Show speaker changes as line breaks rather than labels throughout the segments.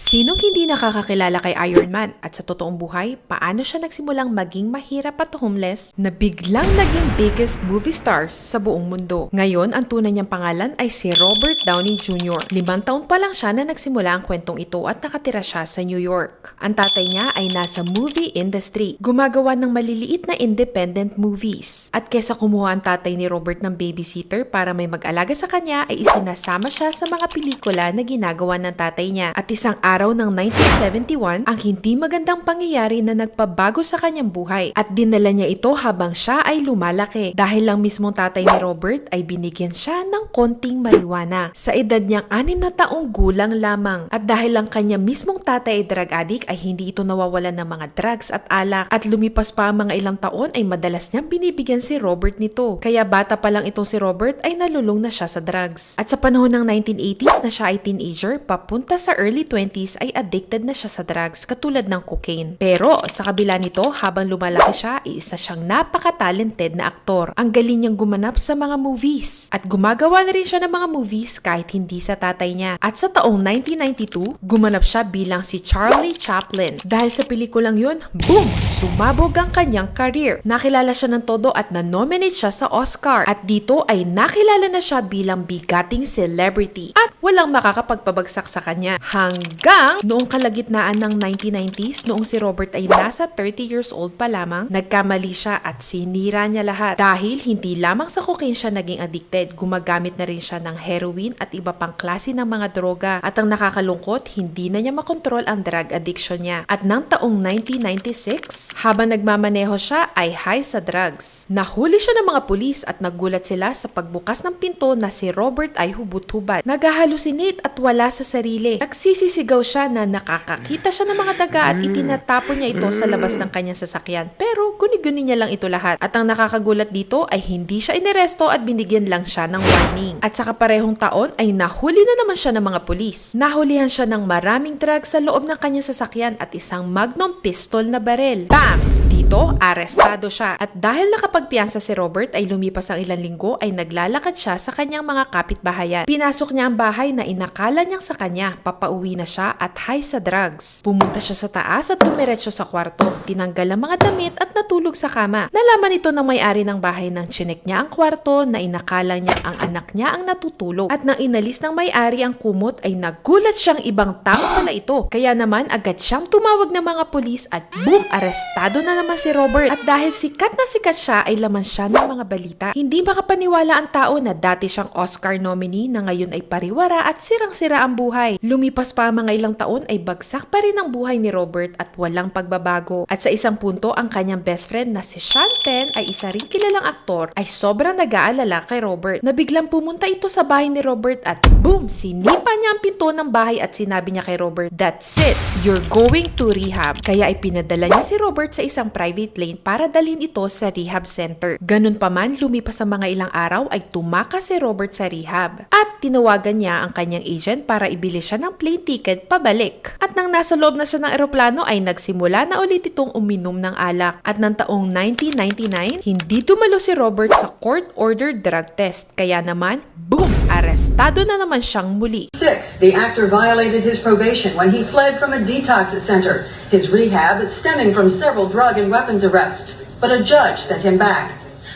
Sinong hindi nakakakilala kay Iron Man at sa totoong buhay, paano siya nagsimulang maging mahirap at homeless na biglang naging biggest movie star sa buong mundo. Ngayon, ang tunay niyang pangalan ay si Robert Downey Jr. Limang taon pa lang siya na nagsimula ang kwentong ito at nakatira siya sa New York. Ang tatay niya ay nasa movie industry, gumagawa ng maliliit na independent movies. At kesa kumuha ang tatay ni Robert ng babysitter para may mag-alaga sa kanya, ay isinasama siya sa mga pelikula na ginagawa ng tatay niya. At isang araw ng 1971, ang hindi magandang pangyayari na nagpabago sa kanyang buhay at dinala niya ito habang siya ay lumalaki. Dahil lang mismong tatay ni Robert ay binigyan siya ng konting marijuana. Sa edad niyang anim na taong gulang lamang at dahil lang kanya mismong tatay ay drug addict ay hindi ito nawawalan ng mga drugs at alak at lumipas pa mga ilang taon ay madalas niyang binibigyan si Robert nito. Kaya bata pa lang itong si Robert ay nalulung na siya sa drugs. At sa panahon ng 1980s na siya ay teenager, papunta sa early 20s ay addicted na siya sa drugs katulad ng cocaine. Pero sa kabila nito, habang lumalaki siya, isa siyang napaka-talented na aktor. Ang galing niyang gumanap sa mga movies. At gumagawa na rin siya ng mga movies kahit hindi sa tatay niya. At sa taong 1992, gumanap siya bilang si Charlie Chaplin. Dahil sa pelikulang yun, boom! Sumabog ang kanyang career. Nakilala siya ng todo at na-nominate siya sa Oscar. At dito ay nakilala na siya bilang bigating celebrity. At walang makakapagpabagsak sa kanya. Hanggang noong kalagitnaan ng 1990s, noong si Robert ay nasa 30 years old pa lamang, nagkamali siya at sinira niya lahat. Dahil hindi lamang sa cocaine siya naging addicted, gumagamit na rin siya ng heroin at iba pang klase ng mga droga. At ang nakakalungkot, hindi na niya makontrol ang drug addiction niya. At ng taong 1996, habang nagmamaneho siya ay high sa drugs. Nahuli siya ng mga pulis at nagulat sila sa pagbukas ng pinto na si Robert ay hubot-hubad. Nagahalusinate at wala sa sarili. Nagsisisigaw siya na nakakakita siya ng mga daga at itinatapon niya ito sa labas ng kanyang sasakyan. Pero guni-guni niya lang ito lahat. At ang nakakagulat dito ay hindi siya iniresto at binigyan lang siya ng warning. At sa kaparehong taon ay nahuli na naman siya ng mga pulis. Nahulihan siya ng maraming drugs sa loob ng kanyang sasakyan at isang magnum pistol na barel. Bam! Dito, arestado siya. At dahil nakapagpiyansa si Robert ay lumipas ang ilang linggo ay naglalakad siya sa kanyang mga kapitbahayan. Pinasok niya ang bahay na inakala niyang sa kanya. Papauwi na siya at high sa drugs. Pumunta siya sa taas at tumiretso sa kwarto. Tinanggal ang mga damit at natulog sa kama. Nalaman ito ng may-ari ng bahay nang chinek niya ang kwarto na inakala niya ang anak niya ang natutulog. At nang inalis ng may-ari ang kumot ay nagulat siyang ibang tao pala ito. Kaya naman agad siyang tumawag ng mga pulis at boom, arestado na naman si Robert. At dahil sikat na sikat siya ay laman siya ng mga balita. Hindi makapaniwala ang tao na dati siyang Oscar nominee na ngayon ay pariwara at sirang-sira ang buhay. Lumipas pa mga ilang taon ay bagsak pa rin ang buhay ni Robert at walang pagbabago. At sa isang punto, ang kanyang best friend na si Sean Penn ay isa ring kilalang aktor ay sobrang nag-aalala kay Robert na biglang pumunta ito sa bahay ni Robert at boom! Sinipa niya ang pinto ng bahay at sinabi niya kay Robert, That's it! You're going to rehab. Kaya ay pinadala niya si Robert sa isang private lane para dalhin ito sa rehab center. Ganun pa man, lumipas ang mga ilang araw ay tumakas si Robert sa rehab. At tinawagan niya ang kanyang agent para ibili siya ng plane ticket pabalik. At nang nasa loob na siya ng eroplano ay nagsimula na ulit itong uminom ng alak. At ng taong 1999, hindi dumalo si Robert sa court-ordered drug test. Kaya naman, boom! Arestado na naman siyang muli.
Six, the actor violated his probation when he fled from a detox center. His rehab stemming from several drug and weapons arrests, but a judge sent him back.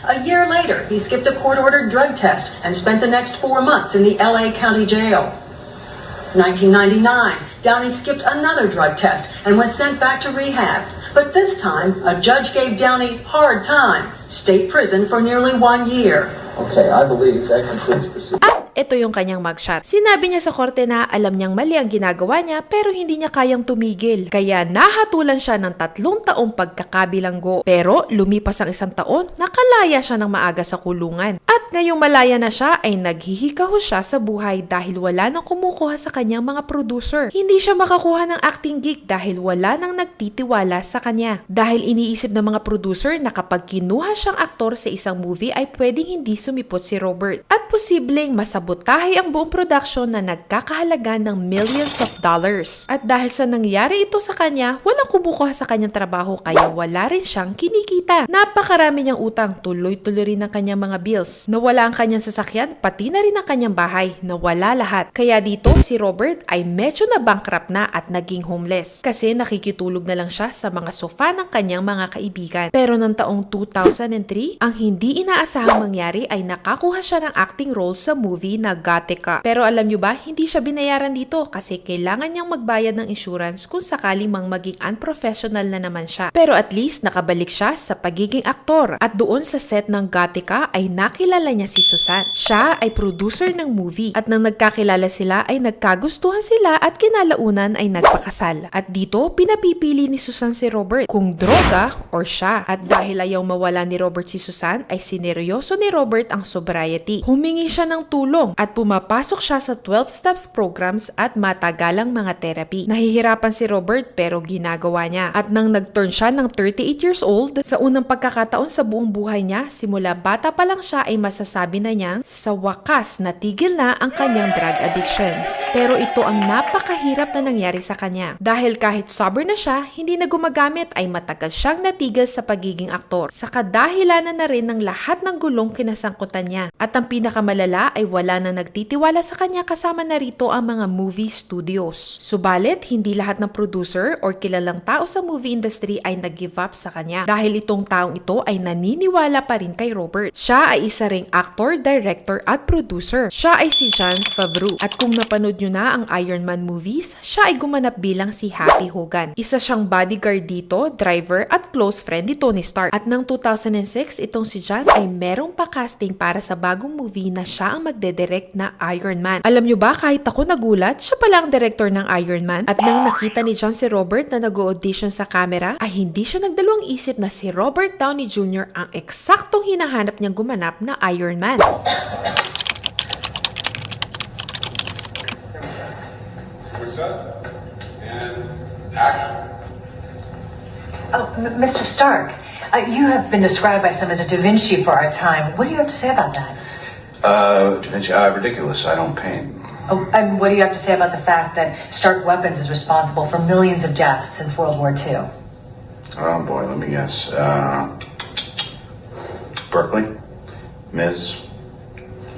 A year later, he skipped a court-ordered drug test and spent the next four months in the LA County Jail. 1999, Downey skipped another drug test and was sent back to rehab. But this time, a judge gave Downey hard time, state prison for nearly one year.
Okay, I believe that concludes proceedings.
Ito yung kanyang mugshot. Sinabi niya sa korte na alam niyang mali ang ginagawa niya pero hindi niya kayang tumigil. Kaya nahatulan siya ng tatlong taong pagkakabilanggo. Pero lumipas ang isang taon, nakalaya siya ng maaga sa kulungan. At ngayong malaya na siya ay naghihikaho siya sa buhay dahil wala nang kumukuha sa kanyang mga producer. Hindi siya makakuha ng acting gig dahil wala nang nagtitiwala sa kanya. Dahil iniisip ng mga producer na kapag kinuha siyang aktor sa isang movie ay pwedeng hindi sumipot si Robert. At posibleng masabot nasabotahe ang buong production na nagkakahalaga ng millions of dollars. At dahil sa nangyari ito sa kanya, walang kumukuha sa kanyang trabaho kaya wala rin siyang kinikita. Napakarami niyang utang, tuloy-tuloy rin ang kanyang mga bills. Nawala ang kanyang sasakyan, pati na rin ang kanyang bahay. Nawala lahat. Kaya dito, si Robert ay medyo na bankrupt na at naging homeless. Kasi nakikitulog na lang siya sa mga sofa ng kanyang mga kaibigan. Pero ng taong 2003, ang hindi inaasahang mangyari ay nakakuha siya ng acting role sa movie na Gattaca. Pero alam nyo ba, hindi siya binayaran dito kasi kailangan niyang magbayad ng insurance kung sakaling mang maging unprofessional na naman siya. Pero at least nakabalik siya sa pagiging aktor. At doon sa set ng Gattaca ay nakilala niya si Susan. Siya ay producer ng movie at nang nagkakilala sila ay nagkagustuhan sila at kinalaunan ay nagpakasal. At dito, pinapipili ni Susan si Robert kung droga or siya. At dahil ayaw mawala ni Robert si Susan, ay sineryoso ni Robert ang sobriety. Humingi siya ng tulong at pumapasok siya sa 12 steps programs at matagalang mga therapy. Nahihirapan si Robert pero ginagawa niya. At nang nag-turn siya ng 38 years old, sa unang pagkakataon sa buong buhay niya, simula bata pa lang siya ay masasabi na niyang sa wakas natigil na ang kanyang drug addictions. Pero ito ang napakahirap na nangyari sa kanya. Dahil kahit sober na siya, hindi na gumagamit ay matagal siyang natigil sa pagiging aktor. Sa kadahilanan na rin ng lahat ng gulong kinasangkutan niya. At ang pinakamalala ay wala na nagtitiwala sa kanya kasama na rito ang mga movie studios. Subalit, hindi lahat ng producer or kilalang tao sa movie industry ay nag-give up sa kanya. Dahil itong taong ito ay naniniwala pa rin kay Robert. Siya ay isa ring actor, director at producer. Siya ay si John Favreau. At kung napanood nyo na ang Iron Man movies, siya ay gumanap bilang si Happy Hogan. Isa siyang bodyguard dito, driver at close friend ni Tony Stark. At ng 2006, itong si John ay merong pa-casting para sa bagong movie na siya ang magdedirect na Iron Man. Alam nyo ba, kahit ako nagulat, siya pala ang director ng Iron Man. At nang nakita ni John si Robert na nag-audition sa camera, ay hindi siya nagdalawang isip na si Robert Downey Jr. ang eksaktong hinahanap niyang gumanap na Iron Man.
What's up? And action.
Oh, Mr. Stark, uh, you have been described by some as a Da Vinci for our time. What do you have to say about that?
Uh, Da Vinci, uh, ridiculous. I don't paint.
Oh, and what do you have to say about the fact that Stark Weapons is responsible for millions of deaths since World War II?
Oh boy, let me guess. Uh, Berkeley, Ms.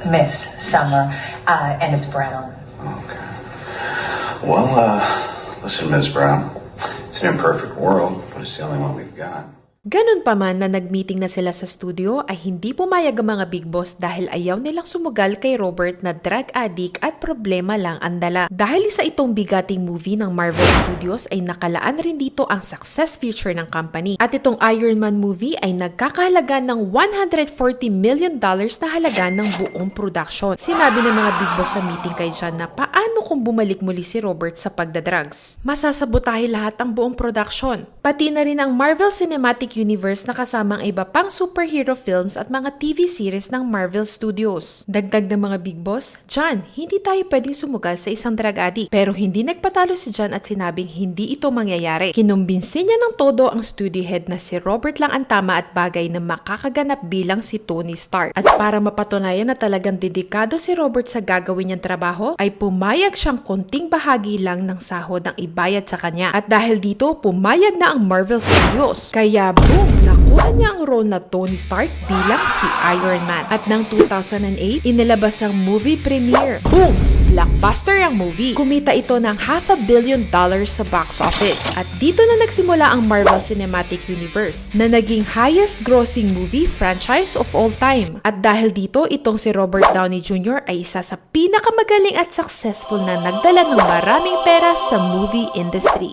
Miss Summer, uh, and it's Brown.
Okay. Well, uh, listen, Ms. Brown. It's an imperfect world, but it's the only one we've got.
Ganun pa man na nagmeeting na sila sa studio ay hindi pumayag ang mga big boss dahil ayaw nilang sumugal kay Robert na drug addict at problema lang ang dala. Dahil isa itong bigating movie ng Marvel Studios ay nakalaan rin dito ang success feature ng company. At itong Iron Man movie ay nagkakahalaga ng 140 million dollars na halaga ng buong production. Sinabi ng mga big boss sa meeting kay John na paano kung bumalik muli si Robert sa pagdadrugs. Masasabotahe lahat ang buong production. Pati na rin ang Marvel Cinematic Universe na kasama ang iba pang superhero films at mga TV series ng Marvel Studios. Dagdag ng mga big boss, John, hindi tayo pwedeng sumugal sa isang drug addict. Pero hindi nagpatalo si John at sinabing hindi ito mangyayari. Kinumbinsin niya ng todo ang studio head na si Robert lang ang tama at bagay na makakaganap bilang si Tony Stark. At para mapatunayan na talagang dedikado si Robert sa gagawin niyang trabaho, ay pumayag siyang konting bahagi lang ng sahod ang ibayad sa kanya. At dahil dito, pumayag na ang Marvel Studios. Kaya boom, nakuha niya ang role na Tony Stark bilang si Iron Man. At ng 2008, inilabas ang movie premiere. Boom! Blockbuster ang movie. Kumita ito ng half a billion dollars sa box office. At dito na nagsimula ang Marvel Cinematic Universe na naging highest grossing movie franchise of all time. At dahil dito, itong si Robert Downey Jr. ay isa sa pinakamagaling at successful na nagdala ng maraming pera sa movie industry.